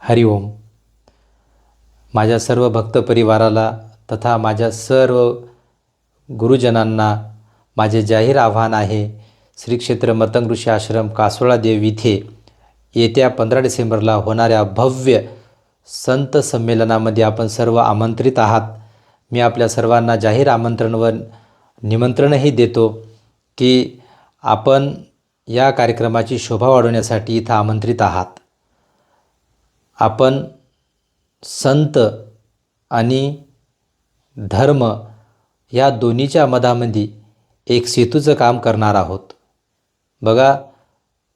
हरिओम माझ्या सर्व भक्त परिवाराला तथा माझ्या सर्व गुरुजनांना माझे जाहीर आव्हान आहे श्री क्षेत्र मतंग ऋषी आश्रम कासोळा देव इथे येत्या पंधरा डिसेंबरला होणाऱ्या भव्य संत संमेलनामध्ये आपण सर्व आमंत्रित आहात. मी आपल्या सर्वांना जाहीर आमंत्रण व निमंत्रणही देतो की आपण या कार्यक्रमाची शोभा वाढवण्यासाठी इथं आमंत्रित आहात. आपण संत आणि धर्म या दोन्हीच्या मधामध्ये एक सेतूचं काम करणार आहोत. बघा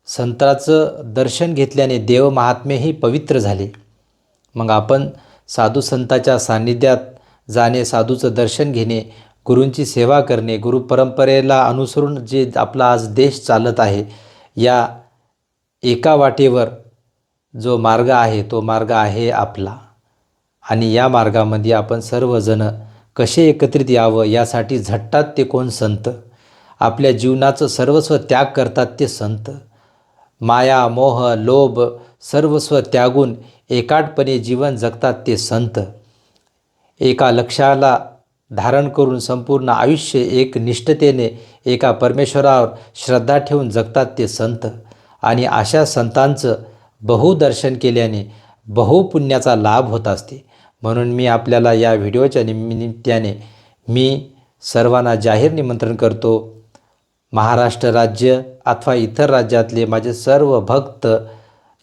संताचं दर्शन घेतल्याने देव महात्मेही पवित्र झाले. मग आपण साधू संताच्या सान्निध्यात जाणे साधूचं दर्शन घेणे गुरूंची सेवा करणे गुरु परंपरेला अनुसरून जे आपला आज देश चालत आहे या एका वाटेवर जो मार्ग आहे तो मार्ग आहे आपला. आणि या मार्गामध्ये आपण सर्वजण कसे एकत्रित यावं यासाठी झटतात ते कोण संत? आपल्या जीवनाचं सर्वस्व त्याग करतात ते संत. माया मोह लोभ सर्वस्व त्यागून एकाटपणे जीवन जगतात ते संत. एका लक्षाला धारण करून संपूर्ण आयुष्य एक निष्ठतेने एका परमेश्वरावर श्रद्धा ठेवून जगतात ते संत. आणि अशा संतांचं बहुदर्शन केल्याने बहुपुण्याचा लाभ होत असते. म्हणून मी आपल्याला या व्हिडिओच्या निमित्ताने मी सर्वांना जाहीर निमंत्रण करतो. महाराष्ट्र राज्य अथवा इतर राज्यातले माझे सर्व भक्त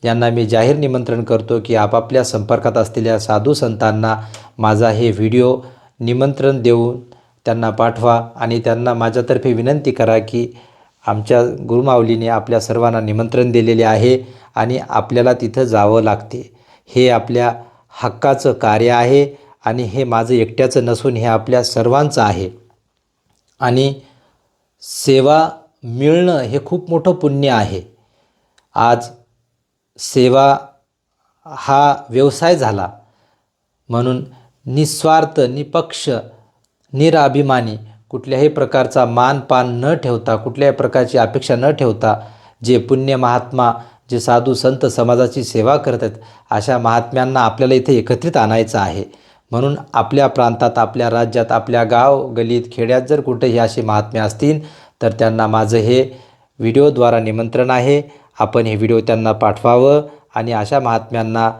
यांना मी जाहीर निमंत्रण करतो की आपापल्या संपर्कात असलेल्या साधू संतांना माझा हे व्हिडिओ निमंत्रण देऊन त्यांना पाठवा आणि त्यांना माझ्यातर्फे विनंती करा की आमच्या गुरुमाऊलीने आपल्या सर्वांना निमंत्रण दिलेले आहे आणि आपल्याला तिथं जावं लागते. हे आपल्या हक्काचं कार्य आहे आणि हे माझं एकट्याचं नसून हे आपल्या सर्वांचं आहे. आणि सेवा मिळणं हे खूप मोठं पुण्य आहे. आज सेवा हा व्यवसाय झाला. म्हणून निस्वार्थ निपक्ष निराभिमानी कुठल्याही प्रकारचा मानपान न ठेवता कुठल्याही प्रकारची अपेक्षा न ठेवता जे पुण्य महात्मा जे साधू संत समाजाची सेवा करत आहेत अशा महात्म्यांना आपल्याला इथे एकत्रित आणायचं आहे. म्हणून आपल्या प्रांतात आपल्या राज्यात आपल्या गाव गलीत खेड्यात जर कुठेही असे महात्मे असतील तर त्यांना माझं हे व्हिडिओद्वारा निमंत्रण आहे. आपण हे व्हिडिओ त्यांना पाठवावं आणि अशा महात्म्यांना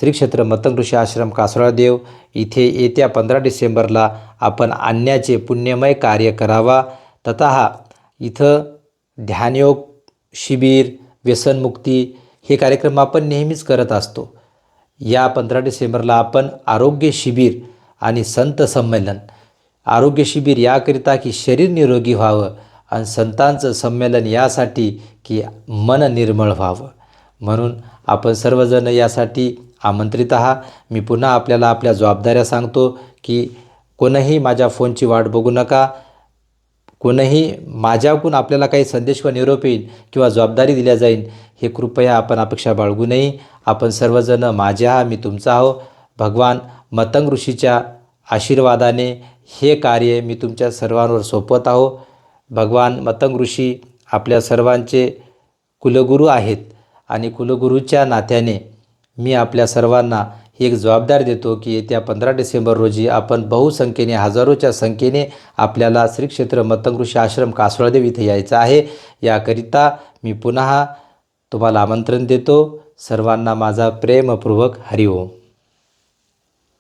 श्री क्षेत्र मतंग ऋषी आश्रम कासोळादेव इथे येत्या पंधरा डिसेंबरला आपण आणण्याचे पुण्यमय कार्य करावा. ततः इथं ध्यानयोग शिबिर व्यसनमुक्ती हे कार्यक्रम आपण नेहमीच करत असतो. या पंधरा डिसेंबरला आपण आरोग्य शिबिर आणि संत संमेलन. आरोग्य शिबिर याकरिता की शरीर निरोगी व्हावं आणि संतांचं संमेलन यासाठी की मन निर्मळ व्हावं. म्हणून आपण सर्वजण यासाठी आमंत्रित आहात. मी पुन्हा आपल्याला आपल्या जबाबदाऱ्या सांगतो की कोणीही माझ्या फोनची वाट बघू नका. कोणीही माझ्याकडून आपल्याला काही संदेश व निरोप येईल किंवा जबाबदारी दिल्या जाईल हे कृपया आपण अपेक्षा बाळगू नये. आपण सर्वजण माझ्या मी तुमचा आहो भगवान मतंग ऋषीच्या आशीर्वादाने हे कार्य मी तुमच्या सर्वांवर सोपवत आहो. भगवान मतंग ऋषी आपल्या सर्वांचे कुलगुरू आहेत आणि कुलगुरूच्या नात्याने मी आपल्या सर्वांना ही एक जबाबदारी देतो की येत्या पंधरा डिसेंबर रोजी आपण बहुसंख्येने हजारोच्या संख्येने आपल्याला श्री क्षेत्र आश्रम कासोळदेव इथे यायचं आहे. याकरिता मी पुन्हा तुम्हाला आमंत्रण देतो. सर्वांना माझा प्रेमपूर्वक हरिओम.